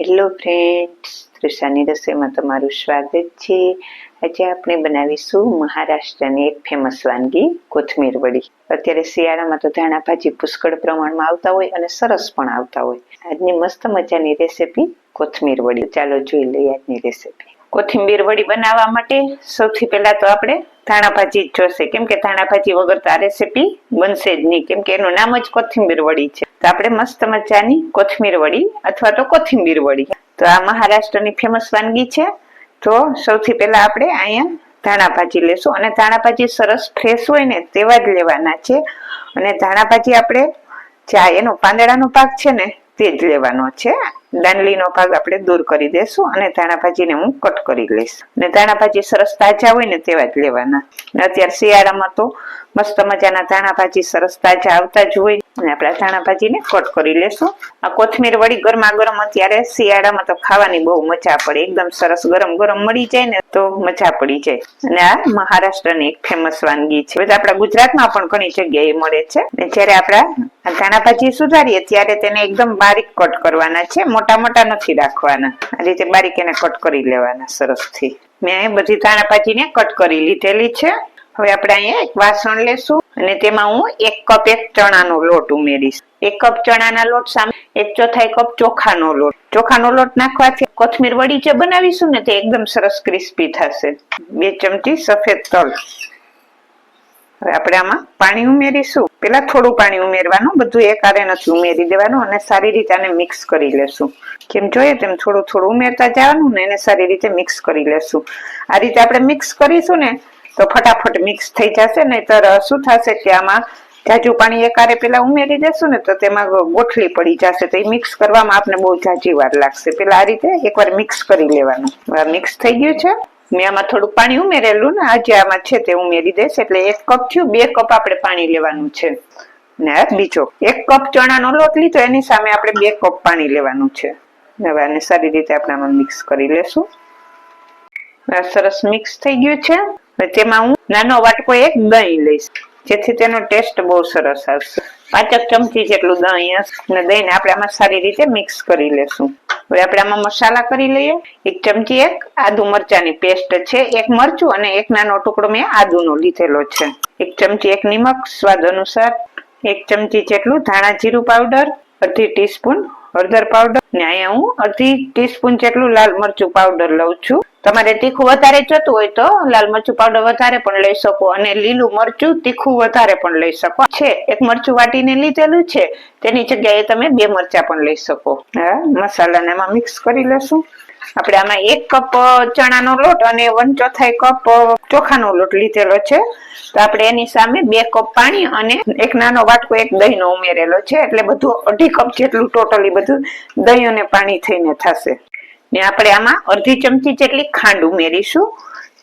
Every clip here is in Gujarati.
હેલો ફ્રેન્ડ્સ તૃષાની રસોઈમાં તમારું સ્વાગત છે. આજે આપણે બનાવીશું મહારાષ્ટ્રની એક ફેમસ વાનગી, કોથમીર વડી. અત્યારે શિયાળામાં તો ધાણા ભાજી પુષ્કળ પ્રમાણમાં આવતા હોય અને સરસ પણ આવતા હોય. આજની મસ્ત મજાની રેસીપી કોથમીર વડી. ચાલો જોઈ લઈએ આજની રેસીપી. કોથમીર વડી બનાવવા માટે સૌથી પહેલા તો આપણે ધાણા ભાજી જ જોશે. કેમ કે ધાણા ભાજી વગર તો આ રેસીપી બનશે જ નહીં. કેમ કે એનું નામ જ કોથમીર વડી છે. તો આપણે મસ્ત મજાની કોથમીર વડી અથવા તો કોથિંબીર વડી. તો આ મહારાષ્ટ્રની ફેમસ વાનગી છે. તો સૌથી પહેલા આપણે અહીંયા ધાણા ભાજી લેશું. અને ધાણા ભાજી સરસ ફ્રેશ હોય ને તેવા જ લેવાના છે. અને ધાણા ભાજી આપણે ચા એનો પાંદડાનો ભાગ છે ને તે જ લેવાનો છે. દાંડલીનો ભાગ આપણે દૂર કરી દેશું અને ધાણા ભાજીને હું કટ કરી લઈશ. ને ધાણા ભાજી સરસ તાજા હોય ને તેવા જ લેવાના. ને અત્યારે શિયાળામાં તો મસ્ત મજાના ધાણા ભાજી સરસ તાજા આવતા જ હોય. અને આપણે આ ધાણા ભાજીને કટ કરી લેશું. આ કોથમીર વળી ગરમા ગરમ અત્યારે શિયાળામાં તો ખાવાની બહુ મજા પડે. એકદમ સરસ ગરમ ગરમ મળી જાય ને તો મજા પડી જાય. અને આ મહારાષ્ટ્રની એક ફેમસ વાનગી છે. આપણા ગુજરાતમાં પણ ઘણી જગ્યાએ મળે છે. ને જ્યારે આપણા ધાણાભાજી ધાણા ભાજી સુધારીએ ત્યારે તેને એકદમ બારીક કટ કરવાના છે. મોટા મોટા નથી રાખવાના. આ રીતે બારીક એને કટ કરી લેવાના સરસથી. મેં બધી ધાણા ભાજીને કટ કરી લીધેલી છે. હવે આપણે અહીંયા એક વાસણ લેશું અને તેમાં હું એક કપ એક ચણાનો લોટ ઉમેરીશ. એક કપ ચણાના લોટ સામે, એક ચોથાઈ કપ ચોખાનો લોટ. ચોખાનો લોટ નાખવાથી કોથમીર વડી જે બનાવીશું ને તે એકદમ સરસ ક્રિસ્પી થશે. બે ચમચી સફેદ તલ. હવે આપણે આમાં પાણી ઉમેરીશું. પેલા થોડું પાણી ઉમેરવાનું, બધું એકારે નથી ઉમેરી દેવાનું અને સારી રીતે આને મિક્સ કરી લેશું. કેમ જોઈએ તેમ થોડું થોડું ઉમેરતા જવાનું ને એને સારી રીતે મિક્સ કરી લેશું. આ રીતે આપણે મિક્સ કરીશું ને, તો ફટાફટ મિક્સ થઈ જશે, નહીતર શું થશે કે આમાં જાજુ પાણી એકારે પેલા ઉમેરી દેશું ને, તો તેમાં ગોઠલી પડી જશે. તો એ મિક્સ કરવામાં આપને બહુ જાજી વાર લાગશે. પેલા આ રીતે એકવાર મિક્સ કરી લેવાનું. મિક્સ થઈ ગયું છે. મેં આમાં થોડું પાણી ઉમેરેલું ને આજે આમાં છે તે ઉમેરી દઈશ. એટલે એક કપ થયું, બે કપ આપણે પાણી લેવાનું છે. ને બીજો, એક કપ ચણાનો લોટ લીધો, એની સામે આપણે બે કપ પાણી લેવાનું છે. હવે આને સારી રીતે આપણે આમાં મિક્સ કરી લેશું. સરસ મિક્સ થઈ ગયું છે. તેમાં હું નાનો વાટકો એક દહીં લઈશ. જેથી તેનો ટેસ્ટ બહુ સરસ આવશે. પાંચક ચમચી જેટલું દહીં હશે. અને દહીંને આપણે આમાં સારી રીતે મિક્સ કરી લેશું. હવે આપણે આમાં મસાલા કરી લઈએ. એક ચમચી એક આદુ મરચાની પેસ્ટ છે, એક મરચું અને એક નાનો ટુકડો મેં આદુનો લીધેલો છે. એક ચમચી એક નિમક, સ્વાદ અનુસાર એક ચમચી જેટલું ધાણા જીરું પાવડર, અડધી ટીસ્પૂન હળદર પાવડર ને અહીંયા હું અડધી ટીસ્પૂન જેટલું લાલ મરચું પાવડર લઉં છું. તમારે તીખું વધારે જોતું હોય તો લાલ મરચું પાવડર વધારે પણ લઈ શકો અને લીલું મરચું તીખું વધારે પણ લઈ શકો. છે, એક મરચું વાટીને લીધેલું છે, તેની જગ્યાએ તમે બે મરચા પણ લઈ શકો. હા, મસાલાને એમાં મિક્સ કરી લેશું. આપણે આમાં એક કપ ચણાનો લોટ અને વન ચોથાઈ કપ ચોખાનો લોટ લીધેલો છે. તો આપણે એની સામે બે કપ પાણી અને એક નાનો વાટકો એક દહીંનો ઉમેરેલો છે. એટલે બધું અઢી કપ જેટલું ટોટલી બધું દહીં અને પાણી થઈને થશે. ને આપણે આમાં અડધી ચમચી જેટલી ખાંડ ઉમેરીશું.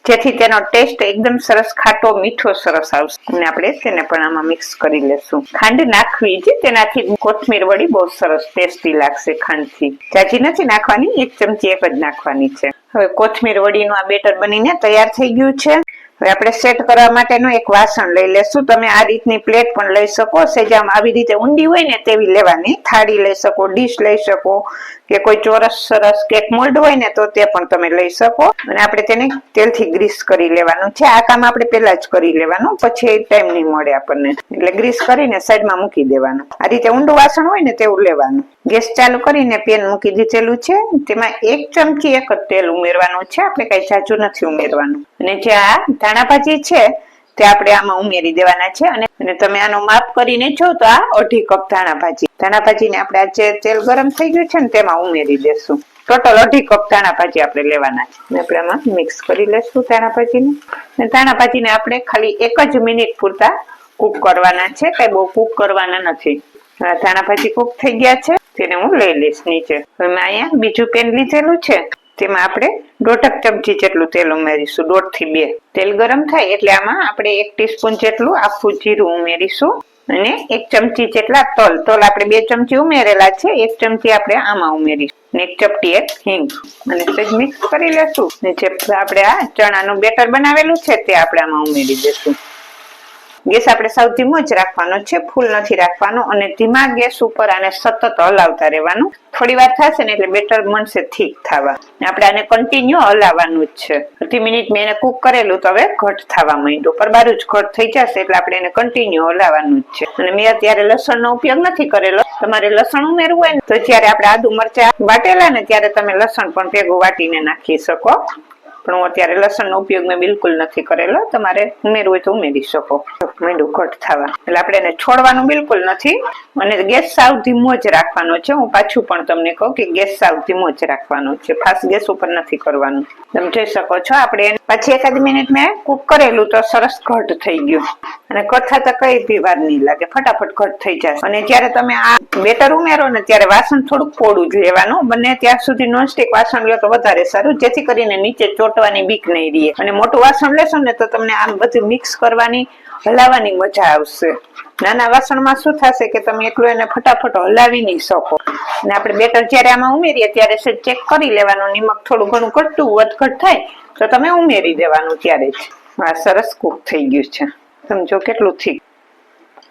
જેથી તેનો ટેસ્ટ એકદમ સરસ ખાટો, મીઠો સરસ આવશે. અને આપણે તેને પણ આમાં મિક્સ કરી લેશું. ખાંડ નાખવી છે, તેનાથી કોથમીર વડી બહુ સરસ ટેસ્ટી લાગશે ખાંડથી. ચાચી નથી નાખવાની, એક ચમચી એક જ નાખવાની છે. હવે કોથમીર વડીનું આ બેટર બનીને તૈયાર થઈ ગયું છે. હવે આપણે સેટ કરવા માટેનું એક વાસણ લઈ લેશું. તમે આ રીતની પ્લેટ પણ લઈ શકો. સેજામ આવી રીતે ઊંડી હોય ને તેવી લેવાની થાળી લઈ શકો ડીશ લઈ શકો. કે કોઈ ચોરસ સરસ કેક મોલ્ડ હોય ને તો તે પણ તમે લઈ શકો. અને આપણે તેને તેલથી ગ્રીસ કરી લેવાનું છે. આ કામ આપણે પહેલા જ કરી લેવાનું. પછી ટાઈમ નહીં મળે આપણને. એટલે ગ્રીસ કરીને સાઈડમાં મૂકી દેવાનું. આ રીતે ઊંડું વાસણ હોય ને તેવું લેવાનું. ગેસ ચાલુ કરીને પેન મૂકી દીધેલું છે. તેમાં એક ચમચી એક જ તેલ ઉમેરવાનું છે. આપણે કઈ જાજુ નથી ઉમેરવાનું. અને જે આ ધાણા ભાજી છે તે આપણે આમાં ઉમેરી દેવાના છે અને તમે આનો માપ કરીને છો તો આ અઢી કપ ધાણા ભાજી. ધાણા ભાજીને આપણે આ તેલ ગરમ થઈ ગયું છે ને તેમાં ઉમેરી દેશું. ટોટલ અઢી કપ ધાણા ભાજી આપણે લેવાના છે. આપણે આમાં મિક્સ કરી લેશું ધાણા ભાજીને. અને ધાણા ભાજીને આપણે ખાલી એક જ મિનિટ પૂરતા કૂક કરવાના છે. કઈ બહુ કૂક કરવાના નથી. ધાણા ભાજી કૂક થઈ ગયા છે. તેને હું લઈ લઈશ નીચે. અહીંયા બીજું પેન લીધેલું છે. તેમાં આપણે દોઢક ચમચી જેટલું તેલ ઉમેરીશું, દોઢથી બે. તેલ ગરમ થાય એટલે આમાં આપણે એક ટીસ્પૂન જેટલું આખું જીરું ઉમેરીશું અને એક ચમચી જેટલા તલ. તલ આપણે બે ચમચી ઉમેરેલા છે, એક ચમચી આપણે આમાં ઉમેરીશું. એક ચપટી એક હિંગ. અને સહેજ મિક્સ કરી લેશું. ને જે આપણે આ ચણાનું બેટર બનાવેલું છે તે આપણે આમાં ઉમેરી દેશું. ગેસ આપણે સાવ ધીમો જ રાખવાનો છે, ફૂલ નથી રાખવાનો અને ધીમા ગેસ ઉપર આને સતત હલાવતા રહેવાનું. થોડી વાર થશે ને એટલે બેટર બનશે ઠીક થવા. આપણે આને કન્ટિન્યુ હલાવવાનું જ છે. અડધી મિનિટ મેં એને કુક કરેલું તો હવે ઘટ થવા માંડ્યું. પર બારું જ ઘટ થઈ જશે એટલે આપણે એને કન્ટિન્યુ હલાવવાનું જ છે. અને મેં અત્યારે લસણનો ઉપયોગ નથી કરેલો. તમારે લસણ ઉમેરવું હોય ને તો જ્યારે આપણે આદુ મરચા વાટેલા ને ત્યારે તમે લસણ પણ ભેગું વાટીને નાખી શકો. પણ હું અત્યારે લસણનો ઉપયોગ મેં બિલકુલ નથી કરેલો. તમારે ઉમેરવું હોય તો ઉમેરી શકો. મીંડું કટ થવા. એટલે આપણે એને છોડવાનું બિલકુલ નથી. અને ગેસ સાવ ધીમો જ રાખવાનો છે. હું પાછું પણ તમને કહું કે ગેસ સાવ ધીમો જ રાખવાનો છે. ફાસ્ટ ગેસ ઉપર નથી કરવાનું. તમે જોઈ શકો છો, આપણે પાછી એકાદ મિનિટ મેં કુક કરેલું તો સરસ ઘટ થઈ ગયું. અને ઘટ થતા કઈ બી વાર નહીં લાગે, ફટાફટ ઘટ થઈ જાય. અને જ્યારે તમે આ બેટર ઉમેરો ને ત્યારે વાસણ થોડુંક પોડું જ લેવાનું. બંને ત્યાં સુધી નોનસ્ટિક વાસણ લો તો વધારે સારું, જેથી કરીને નીચે ચોટવાની બીક નહીં રહે. અને મોટું વાસણ લેશો ને તો તમને આમ બધું મિક્સ કરવાની, હલાવવાની મજા આવશે. નાના વાસણમાં શું થશે કે તમે એકલું એને ફટાફટ હલાવી નહીં શકો. અને આપણે બેટર જ્યારે આમાં ઉમેરીએ ત્યારે ચેક કરી લેવાનું. નિમક થોડું ઘણું ઘટતું, વધઘટ થાય. તો તમે ઉમેરી દેવાનું ત્યારે જ આ સરસ કૂક થઈ ગયું છે. સમજો કેટલું થીક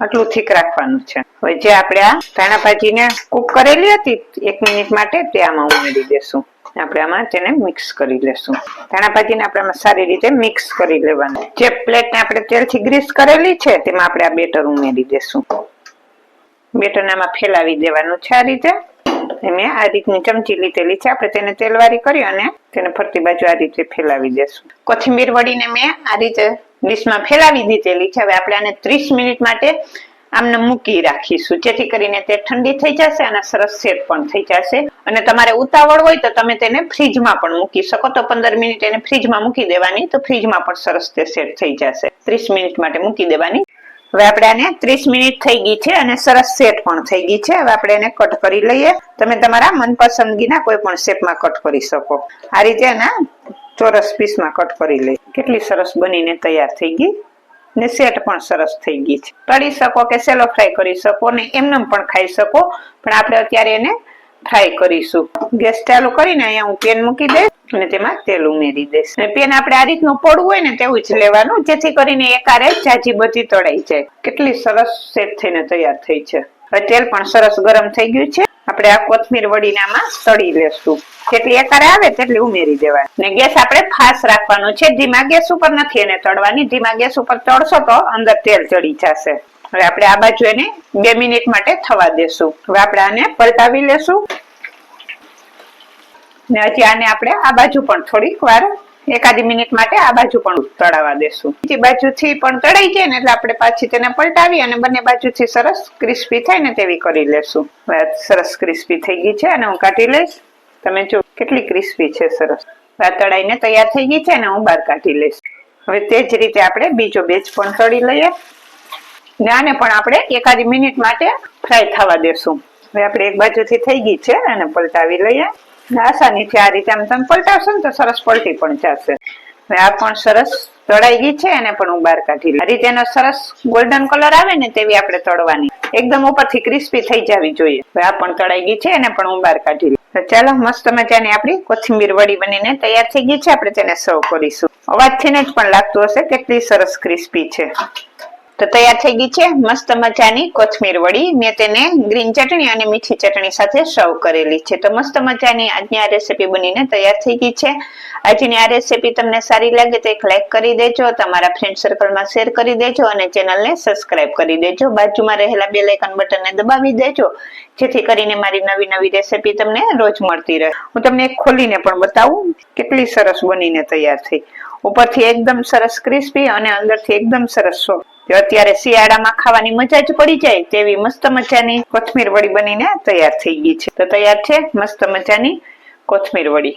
આટલું થીક રાખવાનું છે. હવે જે આપણે આ ધાણા ભાજીને કૂક કરેલી હતી, એક મિનિટ માટે તે આમાં ઉમેરી દેશું. આપણે આમાં તેને મિક્સ કરી લેશું. ધાણા ભાજીને આપણે સારી રીતે મિક્સ કરી લેવાનું. જે પ્લેટને આપણે તેલથી ગ્રીસ કરેલી છે, તેમાં આપણે આ બેટર ઉમેરી દેશું. બેટરને આમાં ફેલાવી દેવાનું છે આ રીતે. મેં આ રીતની ચમચી લીધેલી છે. આપણે તેને તેલવારી કરી અને તેને ફરતી બાજુ આ રીતે ફેલાવી દેશું. કોથમીર વડીને મેં આ રીતે ડીશમાં ફેલાવી દીધેલી છે. હવે આપણે આને ત્રીસ મિનિટ માટે આમને મૂકી રાખીશું. જેથી કરીને તે ઠંડી થઈ જશે અને સરસ સેટ પણ થઈ જશે. અને તમારે ઉતાવળ હોય તો તમે તેને ફ્રીજમાં પણ મૂકી શકો. તો પંદર મિનિટ એને ફ્રીજમાં મૂકી દેવાની તો ફ્રીજમાં પણ સરસ તે સેટ થઈ જશે. ત્રીસ મિનિટ માટે મૂકી દેવાની હવે આપણે આને ત્રીસ મિનિટ થઈ ગઈ છે અને સરસ સેટ પણ થઈ ગઈ છે. હવે આપણે એને કટ કરી લઈએ. તમે તમારા મનપસંદગીના કોઈ પણ શેપમાં કટ કરી શકો. આ રીતે એના ચોરસ પીસમાં કટ કરી લઈએ. કેટલી સરસ બનીને તૈયાર થઈ ગઈ. ને સેટ પણ સરસ થઈ ગઈ છે. તળી શકો કે સેલો ફ્રાય કરી શકો ને એમનેમ પણ ખાઈ શકો. પણ આપણે અત્યારે એને ફ્રાય કરીશું. ગેસ ચાલુ કરીને અહીંયા હું પેન મૂકી દઈશ. અને તેમાં તેલ ઉમેરી દઈશ અને પેન આપણે આ રીતનું પડવું હોય ને તેવું જ લેવાનું, જેથી કરીને એકારે જાજી બધી તળાઈ જાય. કેટલી સરસ સેટ થઈને તૈયાર થઈ છે. હવે તેલ પણ સરસ ગરમ થઈ ગયું છે. આપણે આ કોથમીર વળીને આમાં તળી લેશું. જેટલી એકારે આવે તેટલી ઉમેરી દેવાની. ને ગેસ આપણે ફાસ રાખવાનો છે. ધીમા ગેસ ઉપર નથી એને તળવાની. ધીમા ગેસ ઉપર તળશો તો અંદર તેલ ચડી જશે. હવે આપણે આ બાજુ એને બે મિનિટ માટે થવા દેશું. હવે આપણે આને પલટાવી લેશું. ને હજી આને આપણે આ બાજુ પણ થોડીક વાર, એકાદી મિનિટ માટે આ બાજુ પણ તળાવવા દેશું. બીજી બાજુથી પણ તળાઈ જાય ને એટલે આપણે પાછી તેને પલટાવી અને બંને બાજુથી સરસ ક્રિસ્પી થાય ને તેવી કરી લેશું. સરસ ક્રિસ્પી થઈ ગઈ છે અને હું કાઢી લઈશ. તમે જો કેટલી ક્રિસ્પી છે સરસ. આ તળાઈને તૈયાર થઈ ગઈ છે અને હું બહાર કાઢી લઈશ. હવે તે જ રીતે આપણે બીજો બેચ પણ તળી લઈએ. ને આને પણ આપણે એકાદી મિનિટ માટે ફ્રાય થવા દેશું. હવે આપણે એક બાજુથી થઈ ગઈ છે અને પલટાવી લઈએ. આસાનીથી આ રીતે આમ તમે પલટાવશો ને તો સરસ પલટી પણ જશે. આ પણ સરસ તળાઈ ગઈ છે, એને પણ હું બહાર કાઢી આ રીતે એનો સરસ ગોલ્ડન કલર આવે ને તેવી આપણે તળવાની. એકદમ ઉપરથી ક્રિસ્પી થઈ જવી જોઈએ. આ પણ તળાઈ ગઈ છે, એને પણ હું બહાર કાઢી તો ચાલો, મસ્ત મજાની આપણી કોથમીર વડી બનીને તૈયાર થઈ ગઈ છે. આપણે તેને સર્વ કરીશું. અવાજથી જ પણ લાગતું હશે, કેટલી સરસ ક્રિસ્પી છે. તો તૈયાર થઈ ગઈ છે. મસ્ત મજાની કોથમીર વડી. મેં તેને ગ્રીન ચટણી અને મીઠી ચટણી સાથે સર્વ કરેલી છે. તો મસ્ત મજાની આજની આ રેસીપી બનીને તૈયાર થઈ ગઈ છે. આજની આ રેસીપી તમને સારી લાગે તો એક લાઈક કરી દેજો, તમારા ફ્રેન્ડ સર્કલમાં શેર કરી દેજો અને ચેનલને સબસ્ક્રાઇબ કરી દેજો. બાજુમાં રહેલા બે લાઇકન બટનને દબાવી દેજો, જેથી કરીને મારી નવી નવી રેસીપી તમને રોજ મળતી રહે. હું તમને ખોલીને પણ બતાવું, કેટલી સરસ બનીને તૈયાર થઈ. ઉપરથી એકદમ સરસ ક્રિસ્પી અને અંદરથી એકદમ સરસ સોફ્ટ જે અત્યારે શિયાળામાં ખાવાની મજા જ પડી જાય તેવી મસ્ત મજાની કોથમીર વડી બનીને તૈયાર થઈ ગઈ છે. તો તૈયાર છે મસ્ત મજાની કોથમીર વડી.